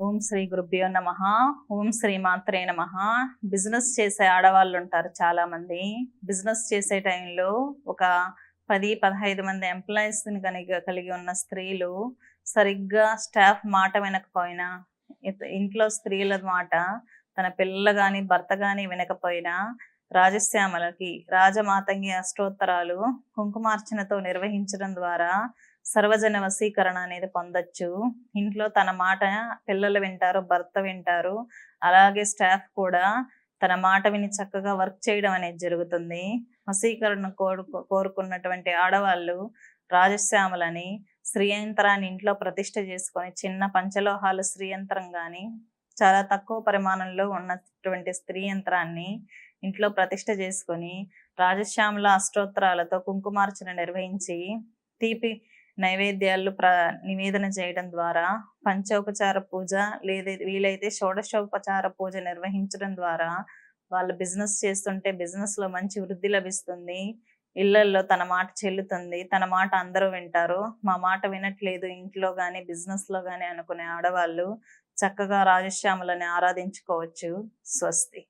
ఓం శ్రీ గురుభ్యో నమ. ఓం శ్రీ మాత్రే నమ. బిజినెస్ చేసే ఆడవాళ్ళు ఉంటారు చాలా మంది బిజినెస్ చేసే టైంలో ఒక పది పదహైదు మంది ఎంప్లాయీస్ని కనుక కలిగి ఉన్న స్త్రీలు సరిగ్గా స్టాఫ్ మాట వినకపోయినా ఇంట్లో స్త్రీల మాట తన పిల్లలు కానీ భర్త కానీ వినకపోయినా రాజశ్యామలకి రాజమాతంగి అష్టోత్తరాలు కుంకుమార్చనతో నిర్వహించడం ద్వారా సర్వజన వశీకరణ అనేది పొందొచ్చు. ఇంట్లో తన మాట పిల్లలు వింటారు భర్త వింటారు. అలాగే స్టాఫ్ కూడా తన మాట విని చక్కగా వర్క్ చేయడం అనేది జరుగుతుంది. వశీకరణ కోరు కోరుకున్నటువంటి ఆడవాళ్ళు రాజశ్యామలని శ్రీయంత్రాన్ని ఇంట్లో ప్రతిష్ఠ చేసుకొని చిన్న పంచలోహాలు శ్రీయంత్రం కానీ చాలా తక్కువ పరిమాణంలో ఉన్నటువంటి స్త్రీ యంత్రాన్ని ఇంట్లో ప్రతిష్ట చేసుకొని రాజశ్యాముల అష్టోత్తరాలతో కుంకుమార్చన నిర్వహించి తీపి నైవేద్యాలు ప్ర నివేదన చేయడం ద్వారా పంచోపచార పూజ లేదా వీలైతే షోడశోపచార పూజ నిర్వహించడం ద్వారా వాళ్ళు బిజినెస్ చేస్తుంటే బిజినెస్లో లో మంచి వృద్ధి లభిస్తుంది. ఇళ్ళల్లో తన మాట చెల్లుతుంది. తన మాట అందరూ వింటారు. మా మాట వినట్లేదు ఇంట్లో కానీ లో కానీ అనుకునే ఆడవాళ్ళు చక్కగా రాజశ్యామలని ఆరాధించుకోవచ్చు. స్వస్తి.